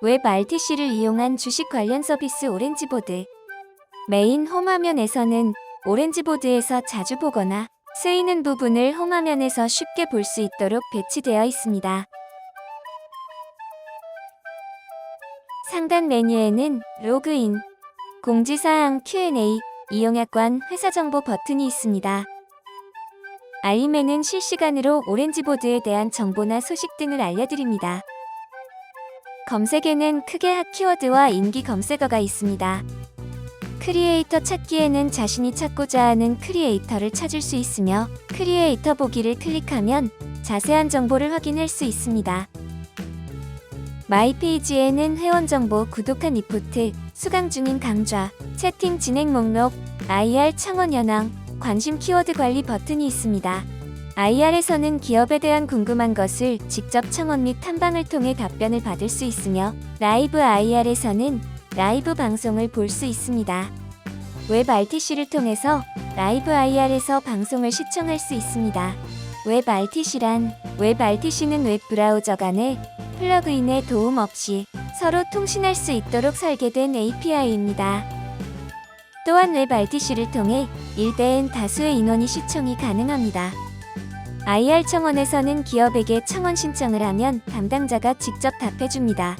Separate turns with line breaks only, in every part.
웹 RTC를 이용한 주식 관련 서비스 오렌지보드. 메인 홈화면에서는 오렌지보드에서 자주 보거나 쓰이는 부분을 홈화면에서 쉽게 볼 수 있도록 배치되어 있습니다. 상단 메뉴에는 로그인, 공지사항 Q&A, 이용약관 회사 정보 버튼이 있습니다. 알림에는 실시간으로 오렌지보드에 대한 정보나 소식 등을 알려드립니다. 검색에는 크게 핫 키워드와 인기 검색어가 있습니다. 크리에이터 찾기에는 자신이 찾고자 하는 크리에이터를 찾을 수 있으며 크리에이터 보기를 클릭하면 자세한 정보를 확인할 수 있습니다. 마이 페이지에는 회원 정보, 구독한 리포트, 수강 중인 강좌, 채팅 진행 목록, IR 창원 현황, 관심 키워드 관리 버튼이 있습니다. IR에서는 기업에 대한 궁금한 것을 직접 청원 및 탐방을 통해 답변을 받을 수 있으며 라이브 IR에서는 라이브 방송을 볼 수 있습니다. 웹 RTC를 통해서 라이브 IR에서 방송을 시청할 수 있습니다. 웹 RTC란 웹 RTC는 웹 브라우저 간의 플러그인의 도움 없이 서로 통신할 수 있도록 설계된 API입니다. 또한 웹 RTC를 통해 1대엔 다수의 인원이 시청이 가능합니다. IR 청원에서는 기업에게 청원 신청을 하면 담당자가 직접 답해줍니다.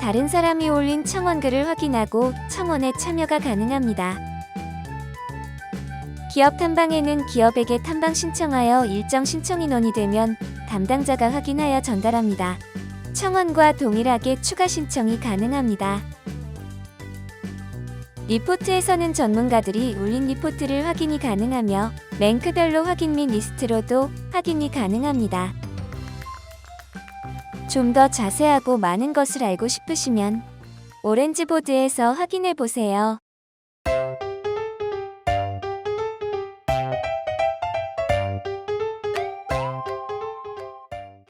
다른 사람이 올린 청원글을 확인하고 청원에 참여가 가능합니다. 기업 탐방에는 기업에게 탐방 신청하여 일정 신청 인원이 되면 담당자가 확인하여 전달합니다. 청원과 동일하게 추가 신청이 가능합니다. 리포트에서는 전문가들이 올린 리포트를 확인이 가능하며 랭크별로 확인 및 리스트로도 확인이 가능합니다. 좀 더 자세하고 많은 것을 알고 싶으시면 오렌지보드에서 확인해 보세요.